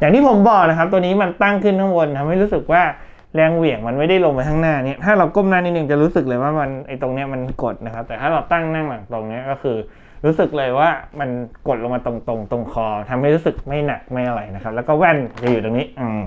อย่างที่ผมบอกนะครับ ตัวนี้มันตั้งขึ้นข้างบนทำให้รู้สึกว่าแรงเหวี่ยงมันไม่ได้ลงไปข้างหน้าเนี่ยถ้าเราก้มหน้านิดนึงจะรู้สึกเลยว่ามันไอ้ตรงเนี้ยมันกดนะครับ แต่ถ้าเราตั้งนั่งหลังตรงเนี้ยก็คือ รู้สึกเลยว่ามันกดลงมาตรงๆตรงคอทำให้รู้สึกไม่หนักไม่อะไรนะครับ แล้วก็แว่นจะอยู่ตรงนี้อืม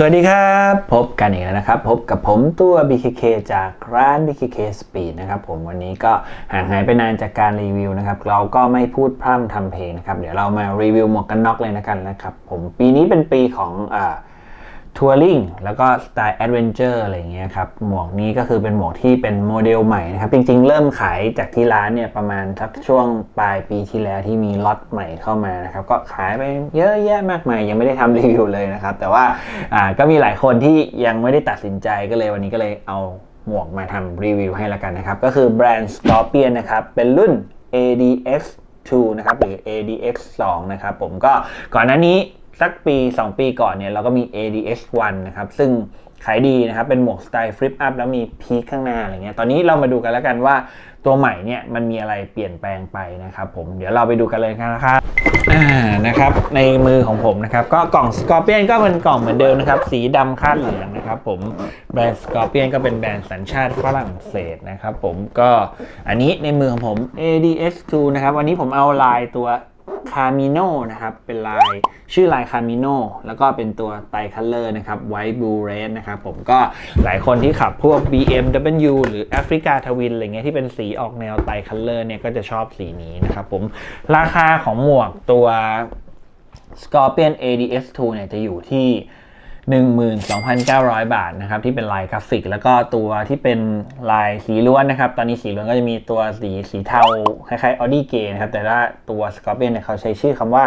สวัสดีครับ พบกันอีกแล้วนะครับ พบกับผมตัว BKK จากร้าน BKK Speed นะครับผมวันนี้ก็ห่างหายไปนานจากการรีวิวนะครับ เราก็ไม่พูดพร่ำทำเพลงนะครับ เดี๋ยวเรามารีวิวหมวกกันน็อกเลยนะกันนะครับ ผมปีนี้เป็นปีของอ่า ทัวริงแล้วก็สไตล์แอดเวนเจอร์อะไรอย่างเงี้ยครับ หมวกนี้ก็คือเป็นหมวกที่เป็นโมเดลใหม่นะครับ จริงๆ เริ่มขายจากที่ร้านเนี่ยประมาณสักช่วงปลายปีที่แล้วที่มีล็อตใหม่เข้ามานะครับ ก็ขายไปเยอะแยะมากมาย ยังไม่ได้ทำรีวิวเลยนะครับ แต่ว่าอ่าก็มีหลายคนที่ยังไม่ได้ตัดสินใจก็เลยวันนี้ก็เลยเอาหมวกมาทำรีวิวให้ล้วกันนะครับ ก็คือแบรนด์ Scorpion นะครับ เป็นรุ่น ADX 2นะครับหรือ ADX 2นะครับผมก็ก่อนหน้านี้ สักปี 2 ปีก่อนเนี่ยเราก็มี ADS 1นะครับซึ่งขายดีนะครับ เป็นหมวกสไตล์ฟลิปอัพแล้วมีพีคข้างหน้าอะไรเงี้ยตอนนี้เรามาดูกันแล้วกันว่าตัวใหม่เนี่ยมันมีอะไรเปลี่ยนแปลงไปนะครับผมเดี๋ยวเราไปดูกันเลยนะครับอ่านะครับ ในมือของผมนะครับ ก็กล่องสกอร์เปียนก็เป็นกล่องเหมือนเดิมนะครับ สีดำคาดเหลืองนะครับ ผมแบรนด์สกอร์เปียนก็เป็นแบรนด์สัญชาติฝรั่งเศสนะครับ ผมก็อันนี้ในมือของผม ADS2 นะครับ วันนี้ผมเอาลายตัว คามิโนนะครับ เป็นลายชื่อลายคามิโนแล้วก็เป็นตัวไตคัลเลอร์นะครับไวท์บลูเรดนะครับผมก็หลายคนที่ขับพวก BMW หรือแอฟริกาทวินอะไรเงี้ยที่เป็นสีออกแนวไตคัลเลอร์เนี่ยก็จะชอบสีนี้นะครับผมราคาของหมวกตัว Scorpion ADS2 เนี่ยจะอยู่ที่ 12,900 บาทนะครับที่เป็นลายกราฟิก แล้วก็ตัวที่เป็นลายสีล้วนนะครับ ตอนนี้สีล้วนก็จะมีตัวสีสีเทาคล้ายๆ Audi Grey นะครับ แต่ว่าตัว Scorpion เนี่ยเขาใช้ชื่อคำว่า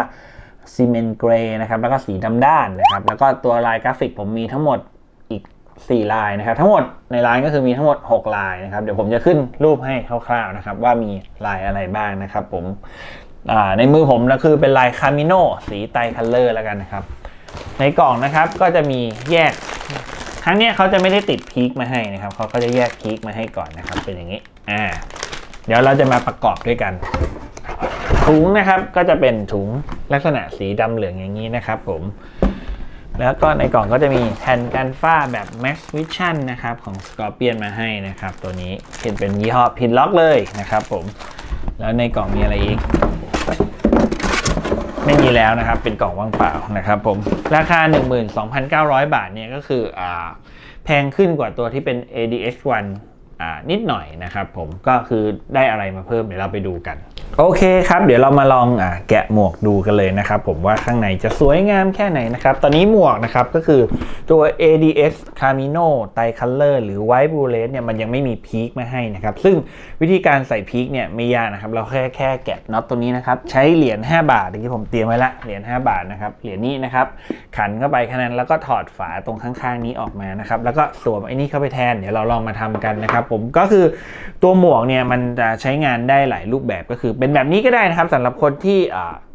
Cement Grey นะครับ แล้วก็สีดำด้านนะครับ แล้วก็ตัวลายกราฟิกผมมีทั้งหมดอีก 4 ลายนะครับ ทั้งหมดในร้านก็คือมีทั้งหมด 6 ลายนะครับ เดี๋ยวผมจะขึ้นรูปให้คร่าวๆนะครับ ว่ามีลายอะไรบ้างนะครับ ผมในมือผมก็คือเป็นลายคา m ิโนสีไตคัลเลอร์แล้วกันนะครับ ในกล่องนะครับก็จะมีแยก ครั้งนี้เขาจะไม่ได้ติดพีคมาให้นะครับเขาก็จะแยกพีคมาให้ก่อนนะครับ เป็นอย่างนี้อ่าเดี๋ยวเราจะมาประกอบด้วยกัน ถุงนะครับก็จะเป็นถุงลักษณะสีดำเหลืองอย่างนี้นะครับ ผม แล้วก็ในกล่องก็จะมีแผ่นกันฝ้าแบบ Max Vision นะครับของ Scorpion มาให้นะครับ ตัวนี้เห็นเป็นยี่ห้อพินล็อกเลยนะครับ ผม แล้วในกล่องมีอะไรอีก ไม่มีแล้วนะครับ เป็นกล่องว่างเปล่านะครับผม ราคา 12,900 บาทเนี่ยก็คืออแพงขึ้นกว่าตัวที่เป็น ADH1 นิดหน่อยนะครับผมก็คือได้อะไรมาเพิ่มเดี๋ยวเราไปดูกัน โอเคครับ เดี๋ยวเรามาลองอแกะหมวกดูกันเลยนะครับ ผมว่าข้างในจะสวยงามแค่ไหนนะครับ ตอนนี้หมวกนะครับก็คือตัว ADS Camino t i Color หรือ White Bullet เนี่ยมันยังไม่มีพีคมาให้นะครับ ซึ่งวิธีการใส่พีคเนี่ยไม่ยากนะครับ เราแค่แค่แกะน็อตตัวนี้นะครับ ใช้เหรียญ5บาทที่ผมเตรียมไว้ละเหรียญ5บาทนะครับเหรียญนี้นะครับขันเข้าไปแค่นั้นแล้วก็ถอดฝาตรงข้างๆนี้ออกมานะครับแล้วก็สวมไอ้นี่เข้าไปแทนเดี๋ยวเราลองมาทำกันนะครับผมก็คือตัวหมวกเนี่ยมันจะใช้งานได้หลายรูปแบบก็คือเป็นแบบนี้ก็ได้นะครับสำหรับคนที่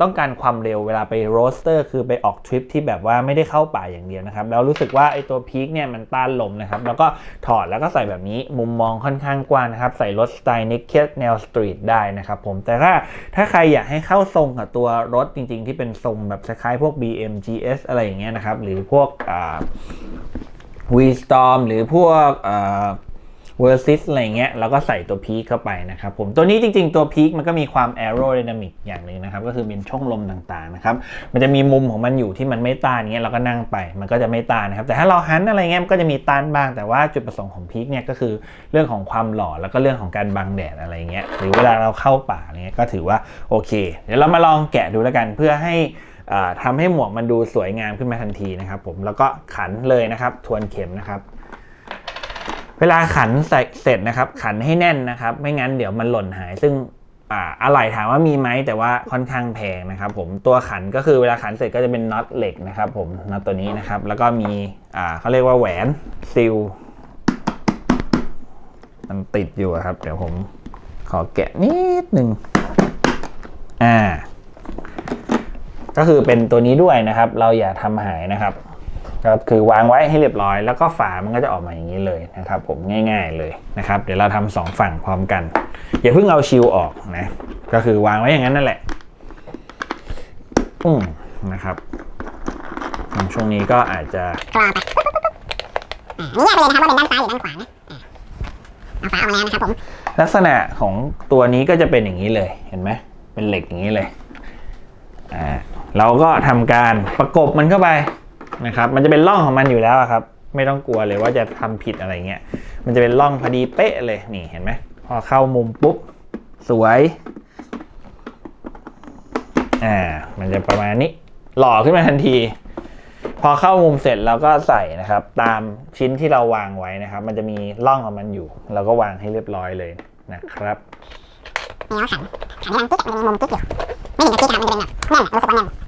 ต้องการความเร็วเวลาไปโรสเตอร์ คือไปออกทริปที่แบบว่าไม่ได้เข้าป่าอย่างเดียวนะครับ แล้วรู้สึกว่าไอ้ตัวพีคเนี่ยมันต้านลมนะครับ แล้วก็ถอดแล้วก็ใส่แบบนี้มุมมองค่อนข้างกว้างนะครับ ใส่รถสไตล์นิกเก็ตแนวสตรีทได้นะครับผมแต่ถ้าถ้าใครอยากให้เข้าทรงกับตัวรถจริง ๆ ที่เป็นทรงแบบคล้ายๆพวก BM GS อะไรอย่างเงี้ยนะครับหรือพวกวีสตอมหรือพวก เวอร์ซิสอะไรเงี้ยเราก็ใส่ตัวพีคเข้าไปนะครับผมตัวนี้จริงๆตัวพีคมันก็มีความแอโร d y นามิกอย่างหนึ่งนะครับ ก็คือเป็นช่องลมต่างๆนะครับ มันจะมีมุมของมันอยู่ที่มันไม่ต้านเงี้ยเราก็นั่งไป มันก็จะไม่ต้านนะครับ แต่ถ้าเราหันอะไรเงี้ยมันก็จะมีต้านบ้าง แต่ว่าจุดประสงค์ของพีคเนี่ยก็คือเรื่องของความหล่อแล้วก็เรื่องของการบังแดดอะไรเงี้ยหรือเวลาเราเข้าป่าเงี้ยก็ถือว่าโอเค เดี๋ยวเรามาลองแกะดูแล้วกันเพื่อให้อ่าทำให้หมวกมันดูสวยงามขึ้นมาทันทีนะครับผมแล้วก็ขันเลยนะครับ ทวนเข็มนะครับ เวลาขันใส่เสร็จนะครับขันให้แน่นนะครับ ไม่งั้นเดี๋ยวมันหล่นหาย ซึ่งอ่าอะไรถามว่ามีไหมแต่ว่าค่อนข้างแพงนะครับ ผมตัวขันก็คือเวลาขันเสร็จก็จะเป็นน็อตเหล็กนะครับผมน็อตตัวนี้นะครับ แล้วก็มีอ่าเขาเรียกว่าแหวนซิลมันติดอยู่ครับ เดี๋ยวผมขอแกะนิดหนึ่งอ่า ก็คือเป็นตัวนี้ด้วยนะครับ เราอย่าทำหายนะครับ ก็คือวางไว้ให้เรียบร้อย แล้วก็ฝามันก็จะออกมาอย่างนี้เลยนะครับ ผมง่าย ๆเลยนะครับ เดี๋ยวเราทำสองฝั่งพร้อมกัน อย่าเพิ่งเอาชิลออกนะ ก็คือวางไว้อย่างนั้นนั่นแหละ อืมนะครับช่วงนี้ก็อาจจะกรอไปอ่านี่แยกไปเลยนะครับว่าเป็นด้านซ้ายหรือด้านขวานะอ่าเอาฝาออกมาแล้วนะครับผมลักษณะของตัวนี้ก็จะเป็นอย่างนี้เลยเห็นไหมเป็นเหล็กอย่างนี้เลยอ่าเราก็ทำการประกบมันเข้าไป นะครับมันจะเป็นร่องของมันอยู่แล้วครับ ไม่ต้องกลัวเลยว่าจะทำผิดอะไรเงี้ยมันจะเป็นร่องพอดีเป๊ะเลยนี่เห็นไหมพอเข้ามุมปุ๊บสวยอ่ามันจะประมาณนี้หล่อขึ้นมาทันที พอเข้ามุมเสร็จเราก็ใส่นะครับ ตามชิ้นที่เราวางไว้นะครับ มันจะมีร่องของมันอยู่เราก็วางให้เรียบร้อยเลยนะครับนี่เราขันขันให้ดังกิ๊กมันมีมุมกิ๊กอยู่ไม่เห็นกับกิ๊กครับมันเป็นแบบแน่นรู้สึกว่าแน่น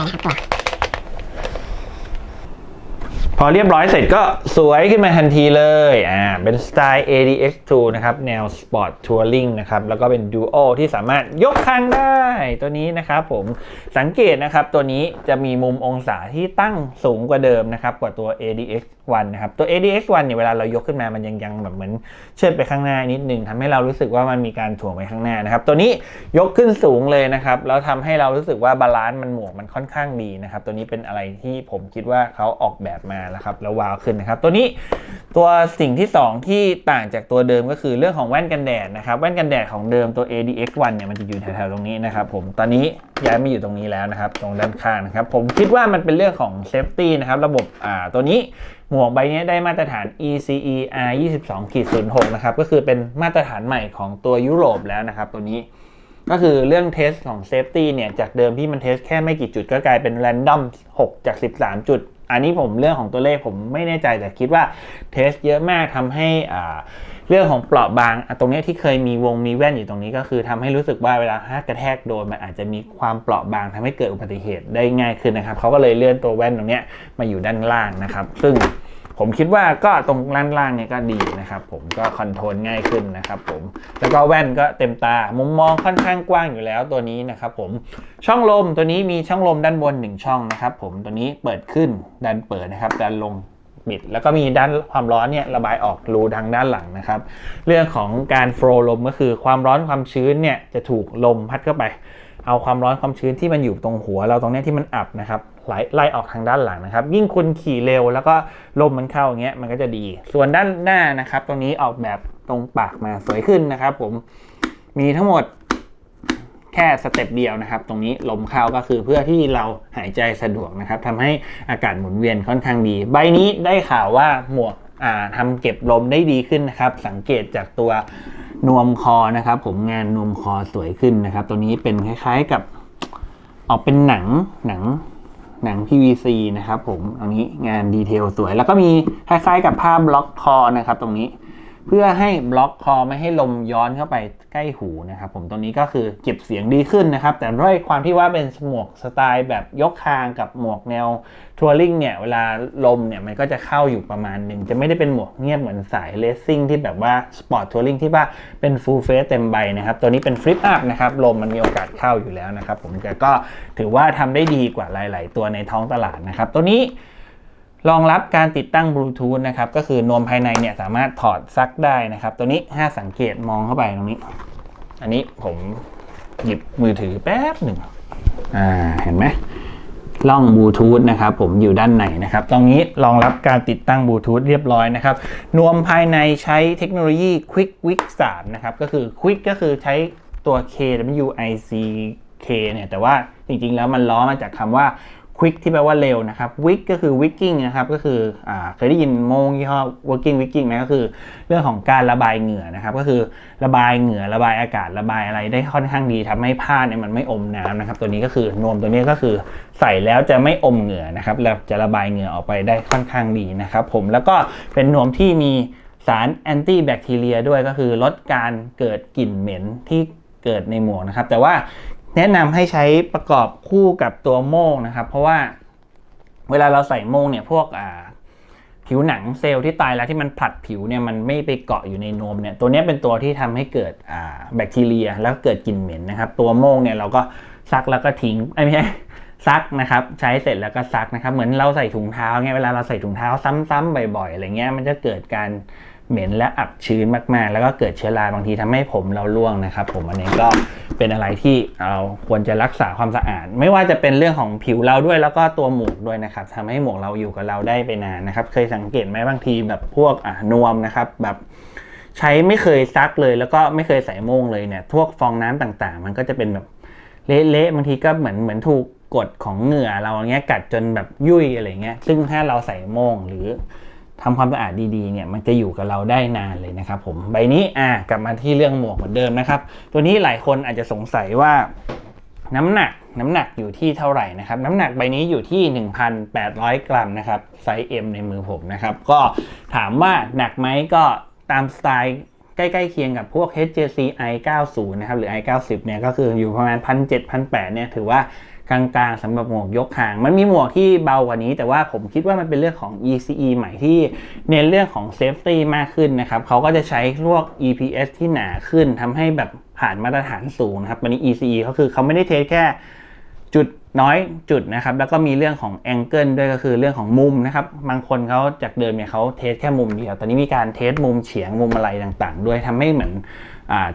นะครับกรอไปนะครับกรอพอเรียบร้อยเสร็จก็สวยขึ้นมาทันทีเลย อ่า เป็นสไตล์ ADX2 นะครับ แนว Sport Touring นะครับ แล้วก็เป็น Duo ที่สามารถยกข้างได้ตัวนี้นะครับผม สังเกตนะครับตัวนี้จะมีมุมองศาที่ตั้งสูงกว่าเดิมนะครับ กว่าตัว ADX ADX1 นะครับตัว ADX1 เนี่ยเวลาเรายกขึ้นมามันยังยังแบบเหมือนเชิดไปข้างหน้านิดนึงทำให้เรารู้สึกว่ามันมีการถ่วงไปข้างหน้านะครับตัวนี้ยกขึ้นสูงเลยนะครับแล้วทำให้เรารู้สึกว่าบาลานซ์มันหมวกมันค่อนข้างดีนะครับตัวนี้เป็นอะไรที่ผมคิดว่าเขาออกแบบมาแล้วครับแล้วว้าวขึ้นนะครับตัวนี้ตัวสิ่งที่ 2 ที่ต่างจากตัวเดิมก็คือเรื่องของแว่นกันแดดนะครับแว่นกันแดดของเดิมตัว ADX1 เนี่ยมันจะอยู่แถวๆตรงนี้นะครับผมตอนนี้ ย้ายมาอยู่ตรงนี้แล้วนะครับ ตรงด้านข้างนะครับ ผมคิดว่ามันเป็นเรื่องของเซฟตี้นะครับ ระบบอ่าตัวนี้หมวกใบนี้ได้มาตรฐาน ECE R 22 06 นะครับ ก็คือเป็นมาตรฐานใหม่ของตัวยุโรปแล้วนะครับ ตัวนี้ก็คือเรื่องเทสของเซฟตี้เนี่ย จากเดิมที่มันเทสแค่ไม่กี่จุดก็กลายเป็นแรนดอม6 จาก 13 จุด อันนี้ผมเรื่องของตัวเลขผมไม่แน่ใจแต่คิดว่าเทสเยอะมากทำให้อ่า เรื่องของเปราะบางตรงนี้ที่เคยมีวงมีแว่นอยู่ตรงนี้ก็คือทำให้รู้สึกว่าเวลาถ้ากระแทกโดนมันอาจจะมีความเปราะบางทำให้เกิดอุบัติเหตุได้ง่ายขึ้นนะครับเขาก็เลยเลื่อนตัวแว่นตรงนี้มาอยู่ด้านล่างนะครับ ซึ่งผมคิดว่าก็ตรงล่างล่างๆเนี่ยก็ดีนะครับ ผมก็คอนโทรลง่ายขึ้นนะครับ ผมแล้วก็แว่นก็เต็มตามุมมองค่อนข้างกว้างอยู่แล้วตัวนี้นะครับ ผมช่องลมตัวนี้มีช่องลมด้านบน 1 ช่องนะครับ ผมตัวนี้เปิดขึ้นดันเปิดนะครับดันลง ปิด แล้วก็มีด้านความร้อนเนี่ยระบายออกรูทางด้านหลังนะครับ เรื่องของการโฟลลมก็คือความร้อนความชื้นเนี่ยจะถูกลมพัดเข้าไป เอาความร้อนความชื้นที่มันอยู่ตรงหัวเราตรงนี้ที่มันอับนะครับไหลไล่ออกทางด้านหลังนะครับ ยิ่งคุณขี่เร็วแล้วก็ลมมันเข้าอย่างเงี้ยมันก็จะดี ส่วนด้านหน้านะครับ ตรงนี้ออกแบบตรงปากมาสวยขึ้นนะครับ ผมมีทั้งหมด แค่สเต็ปเดียวนะครับ ตรงนี้ลมเข้าก็คือเพื่อที่เราหายใจสะดวกนะครับทำให้อากาศหมุนเวียนค่อนข้างดี ใบนี้ได้ข่าวว่าหมวกอ่าทำเก็บลมได้ดีขึ้นนะครับ สังเกตจากตัวนวมคอนะครับ ผมงานนวมคอสวยขึ้นนะครับ ตัวนี้เป็นคล้ายๆกับออกเป็นหนังหนังหนัง PVC นะครับผมตรงนี้งานดีเทลสวย แล้วก็มีคล้ายๆกับผ้าบล็อกคอนะครับ ตรงนี้ เพื่อให้บล็อกคอไม่ให้ลมย้อนเข้าไปใกล้หูนะครับผมตรงนี้ก็คือเก็บเสียงดีขึ้นนะครับ แต่ด้วยความที่ว่าเป็นหมวกสไตล์แบบยกคางกับหมวกแนวทัวริงเนี่ยเวลาลมเนี่ยมันก็จะเข้าอยู่ประมาณหนึ่งจะไม่ได้เป็นหมวกเงียบเหมือนสายเลสซิ่งที่แบบว่าสปอร์ตทัวริงที่ว่าเป็นฟูลเฟสเต็มใบนะครับตัวนี้เป็นฟลิปอัพนะครับลมมันมีโอกาสเข้าอยู่แล้วนะครับผมแต่ก็ถือว่าทำได้ดีกว่าหลาย ๆ ตัวในท้องตลาดนะครับตัวนี้ รองรับการติดตั้งบลูทูธนะครับ ก็คือนวมภายในเนี่ยสามารถถอดซักได้นะครับ ตัวนี้ถ้าสังเกตมองเข้าไปตรงนี้ อันนี้ผมหยิบมือถือแป๊บหนึ่งอ่าเห็นไหมล่องบลูทูธนะครับผมอยู่ด้านในนะครับตรงนี้รองรับการติดตั้งบลูทูธเรียบร้อยนะครับนวมภายในใช้เทคโนโลยี Quick Wick 3นะครับก็คือ Quick ก็คือใช้ตัว K W I C K เนี่ยแต่ว่าจริงๆแล้วมันล้อมาจากคำว่า Quick ที่แปลว่าเร็วนะครับ Wick ก็คือ Wicking นะครับก็คืออเคยได้ยินโมงยี่ห้อ Working Wicking ไหมก็คือ เรื่องของการระบายเหงื่อนะครับก็คือระบายเหงื่อระบายอากาศระบายอะไรได้ค่อนข้างดีทำให้ผ้าเนี่ยมันไม่อมน้ำนะครับตัวนี้ก็คือนวมตัวนี้ก็คือใส่แล้วจะไม่อมเหงื่อนะครับแล้วจะระบายเหงื่อออกไปได้ค่อนข้างดีนะครับผมแล้วก็เป็นนวมที่มีสารแอนตี้แบคทีเรียด้วยก็คือลดการเกิดกลิ่นเหม็นที่เกิดในหมวกนะครับแต่ว่า แนะนำให้ใช้ประกอบคู่กับตัวโม่งนะครับ เพราะว่าเวลาเราใส่โม่งเนี่ยพวกผิวหนังเซลล์ที่ตายแล้วที่มันผลัดผิวเนี่ยมันไม่ไปเกาะอยู่ในนมเนี่ยตัวนี้เป็นตัวที่ทำให้เกิดแบคทีเรียแล้วกเกิดกลิ่นเหม็นนะครับ ตัวโม่งเนี่ยเราก็ซักแล้วก็ทิ้งไม่ใช่ซักนะครับ ใช้เสร็จแล้วก็ซักนะครับ เหมือนเราใส่ถุงเท้าเงี้ยเวลาเราใส่ถุงเท้าซ้ำๆบ่อยๆอะไรเงี้ยมันจะเกิดการ เหม็นและอับชื้นมากๆ แล้วก็เกิดเชื้อราบางทีทำให้ผมเราร่วงนะครับ ผมอันนี้ก็เป็นอะไรที่เราควรจะรักษาความสะอาด ไม่ว่าจะเป็นเรื่องของผิวเราด้วยแล้วก็ตัวหมวกด้วยนะครับทำให้หมวกเราอยู่กับเราได้ไปนานนะครับ เคยสังเกตไหมบางทีแบบพวกอะนวมนะครับแบบใช้ไม่เคยซักเลยแล้วก็ไม่เคยใส่โม่งเลยเนี่ยพวกฟองน้ำต่างๆ มันก็จะเป็นแบบเละๆบางทีก็เหมือนเหมือนถูกกดของเหงื่อเราอย่างเงี้ยกัดจนแบบยุ่ยอะไรเงี้ยซึ่งถ้าเราใส่โม่งหรือ ทำความสะอาดดีๆเนี่ยมันจะอยู่กับเราได้นานเลยนะครับผมใบนี้อะกลับมาที่เรื่องหมวกเหมือนเดิมนะครับ ตัวนี้หลายคนอาจจะสงสัยว่าน้ำหนักน้ำหนักอยู่ที่เท่าไหร่นะครับ น้ำหนักใบนี้อยู่ที่ 1,800 กรัมนะครับไซส์ M ในมือผมนะครับ ก็ถามว่าหนักไหมก็ตามสไตล์ใกล้ๆเคียงกับพวก HJC i90 นะครับหรือ i90 เนี่ยก็คืออยู่ประมาณ 1,700-1,800เนี่ยถือว่า กลางๆสำหรับหมวกยกหาง มันมีหมวกที่เบากว่านี้ แต่ว่าผมคิดว่ามันเป็นเรื่องของ ECE ใหม่ที่เน้นเรื่องของ Safety มากขึ้นนะครับเขาก็จะใช้พวก EPS ที่หนาขึ้นทำให้แบบผ่านมาตรฐานสูงนะครับวันนี้ ECE เขาคือเขาไม่ได้เทสแค่จุดน้อยจุดนะครับ แล้วก็มีเรื่องของแองเกิลด้วยก็คือเรื่องของมุมนะครับ บางคนเขาจากเดิมเนี่ยเขาเทสแค่มุมเดียว ตอนนี้มีการเทสมุมเฉียงมุมอะไรต่างๆ ด้วยทำให้เหมือน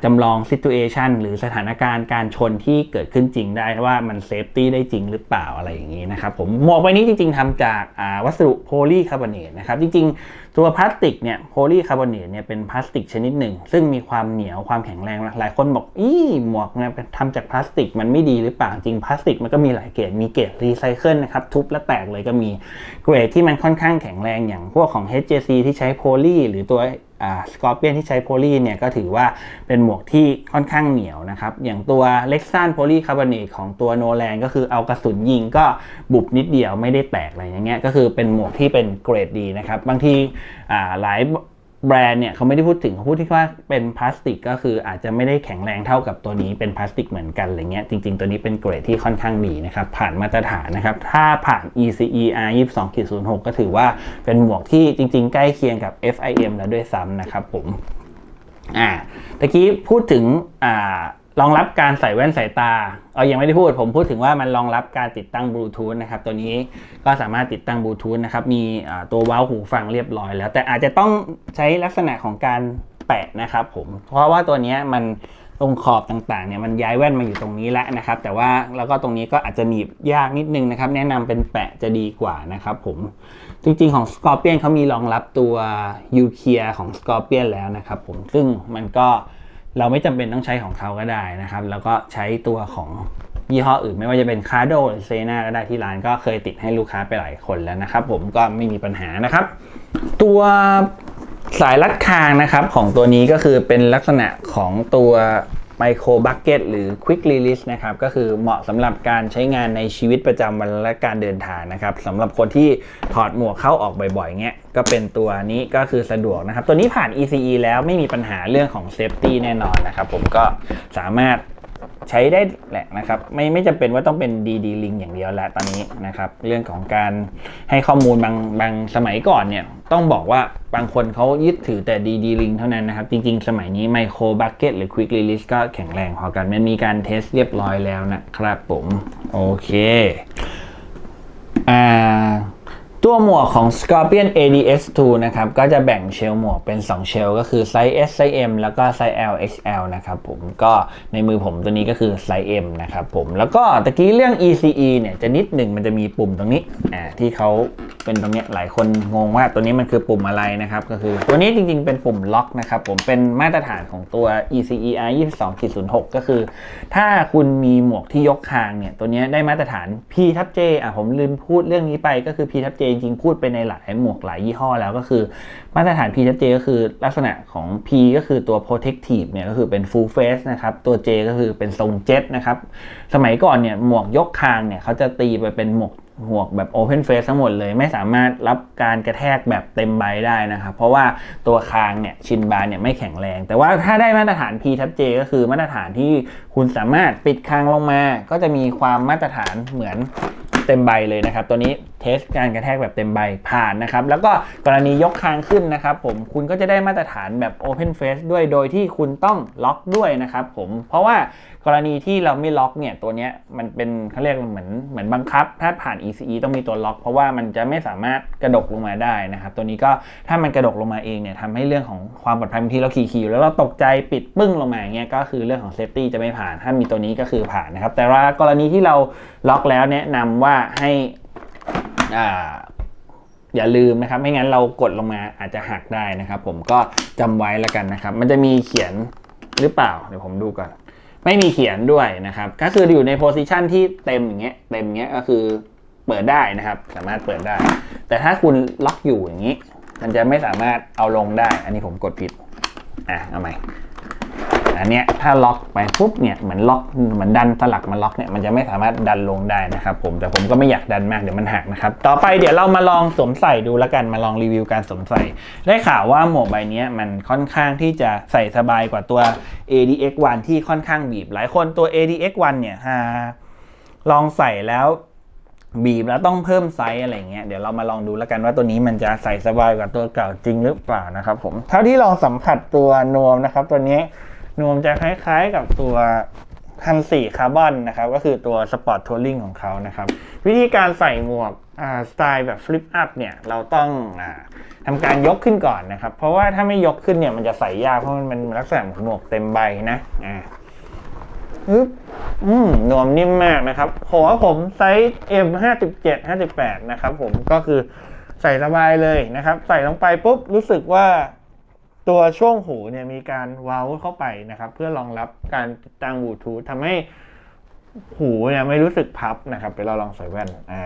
จำลองซิ t u เอชันหรือสถานการณ์การชนที่เกิดขึ้นจริงได้ว่ามันเซฟตี้ได้จริงหรือเปล่าอะไรอย่างนี้นะครับผมหมวกใบนี้จริงๆทำจากาวัสดุโพลีคาร์บอเนตนะครับจริงๆ ตัวพลาสติกเนี่ยโพลีคาร์บอเนตเนี่ยเป็นพลาสติกชนิดหนึ่ง ซึ่งมีความเหนียวความแข็งแรงหลายคนบอกอี้หมวกเนี่ยทำจากพลาสติกมันไม่ดีหรือเปล่าจริงพลาสติกมันก็มีหลายเกรดมีเกรดรีไซเคิลนะครับทุบแล้วแตกเลยก็มีเกรดที่มันค่อนข้างแข็งแรงอย่างพวกของ HJC ที่ใช้โพลีหรือตัว สกอร์เปียนที่ใช้โพลีเนี่ยก็ถือว่าเป็นหมวกที่ค่อนข้างเหนียวนะครับ อย่างตัวเล็กซันโพลีคาร์บอเนตของตัวโนแลนก็คือเอากระสุนยิงก็บุบนิดเดียวไม่ได้แตกอะไรอย่างเงี้ยก็คือเป็นหมวกที่เป็นเกรดดีนะครับ บางที่หลาย แบรนด์เนี่ยเขาไม่ได้พูดถึงเขาพูดที่ว่าเป็นพลาสติกก็คืออาจจะไม่ได้แข็งแรงเท่ากับตัวนี้เป็นพลาสติกเหมือนกันอะไรเงี้ยจริง ๆ ตัวนี้เป็นเกรดที่ค่อนข้างดีนะครับผ่านมาตรฐานนะครับถ้าผ่าน ECE R 22 06 ก็ถือว่าเป็นหมวกที่จริง ๆ ใกล้เคียงกับ FIM แล้วด้วยซ้ำนะครับผมอ่าตะกี้พูดถึงอ่า รองรับการใส่แว่นสายตา เอายังไม่ได้พูด ผมพูดถึงว่ามันรองรับการติดตั้งบลูทูธนะครับ ตัวนี้ก็สามารถติดตั้งบลูทูธนะครับ มีตัวว้าหูฟังเรียบร้อยแล้ว แต่อาจจะต้องใช้ลักษณะของการแปะนะครับผม เพราะว่าตัวนี้มันตรงขอบต่างๆเนี่ยมันย้ายแว่นมาอยู่ตรงนี้แล้วนะครับ แต่ว่าแล้วก็ตรงนี้ก็อาจจะหนีบยากนิดนึงนะครับ แนะนำเป็นแปะจะดีกว่านะครับผมจริงๆของ Scorpion เขามีรองรับตัว u c l e a ของ Scorpion แล้วนะครับผมซึ่งมันก็ เราไม่จำเป็นต้องใช้ของเขาก็ได้นะครับ แล้วก็ใช้ตัวของยี่ห้ออื่น ไม่ว่าจะเป็นคาโดหรือเซนาก็ได้ที่ร้านก็เคยติดให้ลูกค้าไปหลายคนแล้วนะครับ ผมก็ไม่มีปัญหานะครับ ตัวสายรัดคางนะครับของตัวนี้ก็คือเป็นลักษณะของตัว ไมโครบักเก็ตหรือ Quick Release นะครับก็คือเหมาะสำหรับการใช้งานในชีวิตประจำวันและการเดินทางนะครับสำหรับคนที่ถอดหมวกเข้าออกบ่อยๆเงี้ยก็เป็นตัวนี้ก็คือสะดวกนะครับ ตัวนี้ผ่าน ECE แล้วไม่มีปัญหาเรื่องของ Safety แน่นอนนะครับผมก็สามารถ ใช้ได้แหละนะครับไม่ไม่จำเป็นว่าต้องเป็น DD Link อย่างเดียวละตอนนี้นะครับเรื่องของการให้ข้อมูลบางบางสมัยก่อนเนี่ยต้องบอกว่าบางคนเขายึดถือแต่ DD Link เท่านั้นนะครับ จริงๆ สมัยนี้ Micro Bucket หรือ Quick Release ก็แข็งแรงพอกันมันมีการเทสเรียบร้อยแล้วนะครับผม โอเคอ่า ตัวหมวกของ Scorpion ADS2 นะครับ ก็จะแบ่งเชลหมวกเป็น 2 เชลก็คือไซส์ S ไซส์ M แล้วก็ไซส์ L XL นะครับผมก็ในมือผมตัวนี้ก็คือไซส์ M นะครับผมแล้วก็ตะกี้เรื่อง ECE เนี่ยจะนิดหนึ่งมันจะมีปุ่มตรงนี้อ่าที่เขาเป็นตรงเนี้ยหลายคนงงว่าตัวนี้มันคือปุ่มอะไรนะครับก็คือตัวนี้จริงๆเป็นปุ่มล็อกนะครับผมเป็นมาตรฐานของตัว ECE R 22.06 ก็คือ ถ้าคุณมีหมวกที่ยกคางเนี่ยตัวเนี้ยได้มาตรฐาน P ทับ J อะผมลืมพูดเรื่องนี้ไปก็คือ P ทับ J จริงๆพูดไปในหลายหมวกหลายยี่ห้อแล้วก็คือ มาตรฐาน P ทับ J ก็คือลักษณะของ P ก็คือตัว protective เนี่ยก็คือเป็น full face นะครับ ตัว J ก็คือเป็นทรงเจ็ตนะครับ สมัยก่อนเนี่ยหมวกยกคางเนี่ยเขาจะตีไปเป็นหมวกหมวกแบบ open face ทั้งหมดเลยไม่สามารถรับการกระแทกแบบเต็มใบได้นะครับ เพราะว่าตัวคางเนี่ยชินบาร์เนี่ยไม่แข็งแรง แต่ว่าถ้าได้มาตรฐาน P ทับ J ก็คือมาตรฐานที่คุณสามารถปิดคางลงมา ก็จะมีความมาตรฐานเหมือน เต็มใบเลยนะครับ ตัวนี้เทสการกระแทกแบบเต็มใบผ่านนะครับ แล้วก็กรณียกคางขึ้นนะครับ ผมคุณก็จะได้มาตรฐานแบบ Open Face ด้วยโดยที่คุณต้องล็อกด้วยนะครับ ผมเพราะว่ากรณีที่เราไม่ล็อกเนี่ยตัวนี้มันเป็นเขาเรียกเหมือนเหมือนบังคับ ถ้าผ่าน ECE ต้องมีตัวล็อก เพราะว่ามันจะไม่สามารถกระดกลงมาได้นะครับ ตัวนี้ก็ถ้ามันกระดกลงมาเองเนี่ยทำให้เรื่องของความปลอดภัยบางทีเราขี่ๆแล้วเราตกใจปิดปึ้งลงมาเงี้ยก็คือเรื่องของเซฟตี้จะไม่ผ่านถ้ามีตัวนี้ก็คือผ่านนะครับแต่ว่ากรณีที่เราล็อกแล้วแนะนำว่าให้อ่าอย่าลืมนะครับ ไม่งั้นเรากดลงมาอาจจะหักได้นะครับ ผมก็จำไว้แล้วกันนะครับ มันจะมีเขียนหรือเปล่า เดี๋ยวผมดูก่อน ไม่มีเขียนด้วยนะครับ ก็คืออยู่ในโพซิชันที่เต็มอย่างเงี้ย เต็มเงี้ยก็คือเปิดได้นะครับ สามารถเปิดได้ แต่ถ้าคุณล็อกอยู่อย่างนี้ มันจะไม่สามารถเอาลงได้ อันนี้ผมกดผิด อะ เอาใหม่ อันเนี้ยถ้าล็อกไปปุ๊บเนี่ยเหมือนล็อกเหมือนดันสลักมาล็อกเนี่ยมันจะไม่สามารถดันลงได้นะครับผมแต่ผมก็ไม่อยากดันมากเดี๋ยวมันหักนะครับต่อไปเดี๋ยวเรามาลองสวมใส่ดูแล้วกันมาลองรีวิวการสวมใส่ ได้ข่าวว่าหมวกใบนี้มันค่อนข้างที่จะใส่สบายกว่าตัว ADX1 ที่ค่อนข้างบีบ หลายคนตัว ADX1 เนี่ยฮาลองใส่แล้วบีบแล้วต้องเพิ่มไซส์อะไรเงี้ยเดี๋ยวเรามาลองดูแล้วกันว่าตัวนี้มันจะใส่สบายกว่าตัวเก่าจริงหรือเปล่านะครับผมเท่าที่ลองสัมผัสตัวนวมนะครับ ตัวนี้ นวมจะคล้ายๆกับตัวฮันสี่คาร์บอนนะครับก็คือตัวสปอร์ตทัวริงของเขานะครับวิธีการใส่หมวกสไตล์แบบฟลิปอัพเนี่ยเราต้องอ่าทำการยกขึ้นก่อนนะครับ เพราะว่าถ้าไม่ยกขึ้นเนี่ยมันจะใส่ยากเพราะมันเป็นลักษณะเหมือนหมวกเต็มใบนะอ่าอึ๊บอืมนวมนิ่มมากนะครับหัวผมไซส์ M 57 58 นะครับผมก็คือใส่สบายเลยนะครับ ใส่ลงไปปุ๊บรู้สึกว่า ตัวช่วงหูเนี่ยมีการเว้าเข้าไปนะครับ เพื่อรองรับการติดตั้งบลูทูธทำให้หูเนี่ยไม่รู้สึกพับนะครับเดี๋ยวเราลองใส่แว่นอ่า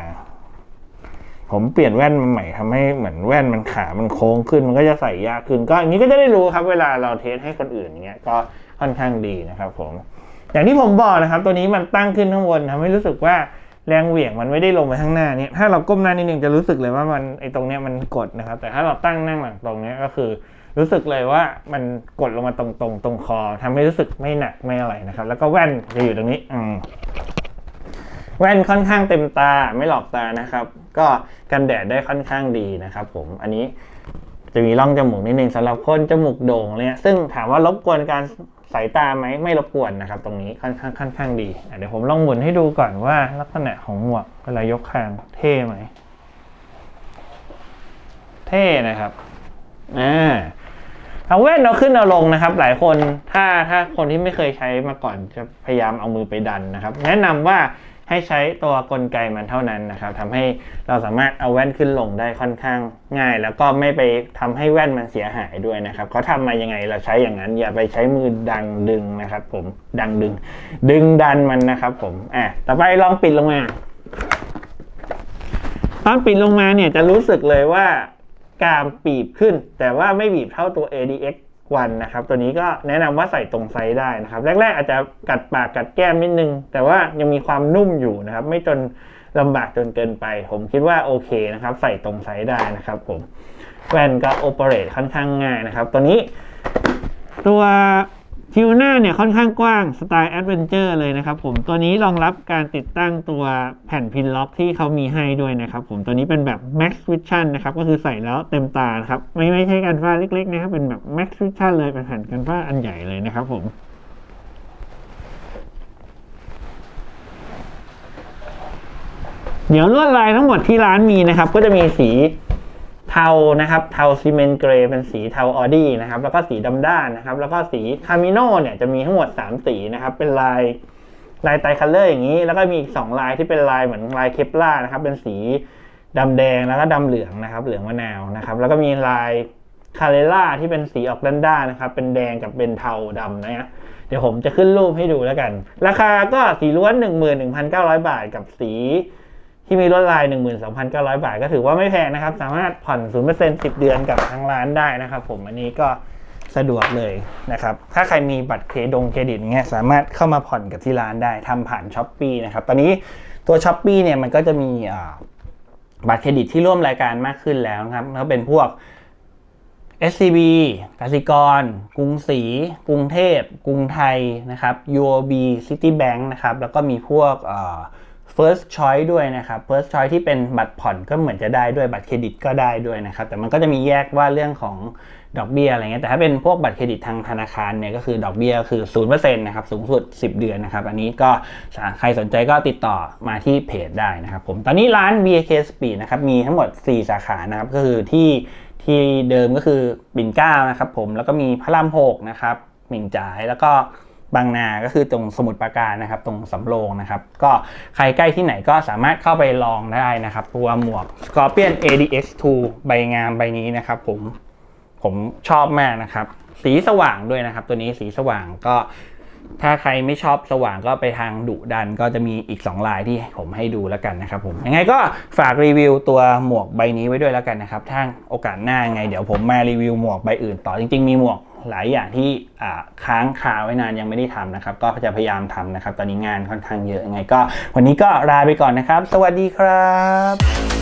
ผมเปลี่ยนแว่นมาใหม่ทำให้เหมือนแว่นมันขา มันโค้งขึ้น มันก็จะใส่ยากขึ้น ก็อันนี้ก็จะได้รู้ครับ เวลาเราเทสให้คนอื่นอย่างเงี้ย ก็ค่อนข้างดีนะครับ ผม อย่างที่ผมบอกนะครับ ตัวนี้มันตั้งขึ้นข้างบนทำให้รู้สึกว่าแรงเหวี่ยงมันไม่ได้ลงไปข้างหน้าเนี่ย ถ้าเราก้มหน้านิดนึงจะรู้สึกเลยว่ามันไอ้ตรงเนี้ยมันกดนะครับ แต่ถ้าเราตั้งนั่งหลังตรงเนี้ยก็คือ รู้สึกเลยว่ามันกดลงมาตรงตรงตรงคอทำให้รู้สึกไม่หนักไม่อะไรนะครับ แล้วก็แว่นจะอยู่ตรงนี้อืมแว่นค่อนข้างเต็มตาไม่หลอกตานะครับ ก็กันแดดได้ค่อนข้างดีนะครับ ผมอันนี้จะมีร่องจมูกนิดนึงสำหรับคนจมูกโด่งเนี่ยซึ่งถามว่ารบกวนการสายตาไหมไม่รบกวนนะครับ ตรงนี้ค่อนข้างค่อนข้างดีเดี๋ยวผมลองหมุนให้ดูก่อนว่าลักษณะของหมวกเวลายกคางเท่ไหม เท่นะครับอ่า เอาแว่นเอาขึ้นเอาลงนะครับ หลายคนถ้าถ้าคนที่ไม่เคยใช้มาก่อนจะพยายามเอามือไปดันนะครับ แนะนำว่าให้ใช้ตัวกลไกมันเท่านั้นนะครับทำให้เราสามารถเอาแว่นขึ้นลงได้ค่อนข้างง่าย แล้วก็ไม่ไปทำให้แว่นมันเสียหายด้วยนะครับเขาทำมายังไงเราใช้อย่างนั้น อย่าไปใช้มือดังดึงนะครับ ผมดังดึง ดึงดันมันนะครับผมอะต่อไปลองปิดลงมาตอนปิดลงมาเนี่ยจะรู้สึกเลยว่า กรามปีบขึ้น แต่ว่าไม่บีบเท่าตัว ADX 1นะครับตัวนี้ก็แนะนำว่าใส่ตรงไซส์ได้นะครับแรกๆอาจจะกัดปากกัดแก้มนิดนึง แต่ว่ายังมีความนุ่มอยู่นะครับ ไม่จนลำบากจนเกินไป ผมคิดว่าโอเคนะครับ ใส่ตรงไซส์ได้นะครับผมแว่นก็โอเปเรตค่อนข้างง่ายนะครับ ตัวนี้ตัว ทิวหน้าเนี่ยค่อนข้างกว้างสไตล์แอดเวนเจอร์เลยนะครับผมตัวนี้รองรับการติดตั้งตัวแผ่นพินล็อกที่เขามีให้ด้วยนะครับผมตัวนี้เป็นแบบ Max Vision นะครับก็คือใส่แล้วเต็มตาครับไม่ไม่ใช่กันฟ้าเล็กๆนะครับเป็นแบบ Max Vision เลยเป็นแผ่นกันฟ้าอันใหญ่เลยนะครับผมเดี๋ยวลวดลายทั้งหมดที่ร้านมีนะครับ ก็จะมีสี เทานะครับเทาซีเมนต์เกรย์เป็นสีเทาออดี้นะครับแล้วก็สีดำด้านนะครับแล้วก็สีคามิโนเนี่ยจะมีทั้งหมด 3 สีนะครับเป็นลายลายไตคัลเลอร์อย่างนี้ แล้วก็มีอีก 2 ลายที่เป็นลายเหมือนลายเคปล่านะครับเป็นสีดำแดงแล้วก็ดำเหลืองนะครับเหลืองมะนาวนะครับแล้วก็มีลายคาเรล่าที่เป็นสีออกด้านด้านนะครับเป็นแดงกับเป็นเทาดำนะฮะเดี๋ยวผมจะขึ้นรูปให้ดูแล้วกัน ราคาก็สีล้วน 11,900 บาทกับสี ที่มีลดลาย 12,900 บาท ก็ถือว่าไม่แพงนะครับ สามารถผ่อน 0% 10 เดือนกับทางร้านได้นะครับผมอันนี้ก็สะดวกเลยนะครับ ถ้าใครมีบัตรเครดงเครดิตเงี้ยสามารถเข้ามาผ่อนกับที่ร้านได้ทำผ่านช้อปปีนะครับ ตอนนี้ตัวช้อปปีเนี่ยมันก็จะมีบัตรเครดิตที่ร่วมรายการมากขึ้นแล้วนะครับแล้วเป็นพวก SCB กสิกร กรุงศรีกรุงเทพ กรุงไทยนะครับ UOB Citibank นะครับ แล้วก็มีพวกอ first choice ด้วยนะครับ first choice ที่เป็นบัตรผ่อนก็เหมือนจะได้ด้วยบัตรเครดิตก็ได้ด้วยนะครับ แต่มันก็จะมีแยกว่าเรื่องของดอกเบี้ยอะไรเงี้ยแต่ถ้าเป็นพวกบัตรเครดิตทางธนาคารเนี่ยก็คือดอกเบี้ยคือ0%นเนะครับสูงสุด 10 เดือนนะครับ อันนี้ก็ใครสนใจก็ติดต่อมาที่เพจได้นะครับผมตอนนี้ร้าน BK Speed นะครับมีทั้งหมด 4 สาขานะครับก็คือที่ที่เดิมก็คือปิ่นเก้านะครับผมแล้วก็มีพระรามหกนะครับหมิ่งจ่ายแล้วก็ บางนาก็คือตรงสมุทรปราการนะครับ ตรงสำโรงนะครับ ก็ใครใกล้ที่ไหนก็สามารถเข้าไปลองได้นะครับ ตัวหมวก Scorpion ADX2 ใบงามใบนี้นะครับ ผมผมชอบมากนะครับ สีสว่างด้วยนะครับ ตัวนี้สีสว่างก็ถ้าใครไม่ชอบสว่างก็ไปทางดุดันก็จะมีอีก 2 ลายที่ผมให้ดูแล้วกันนะครับผมยังไงก็ฝากรีวิวตัวหมวกใบนี้ไว้ด้วยแล้วกันนะครับถ้าโอกาสหน้าไง เดี๋ยวผมมารีวิวหมวกใบอื่นต่อจริง ๆ มีหมวก หลายอย่างที่ค้างคาไว้นานยังไม่ได้ทำนะครับ ก็จะพยายามทำนะครับ ตอนนี้งานค่อนข้างเยอะยังไงก็ วันนี้ก็ลาไปก่อนนะครับ สวัสดีครับ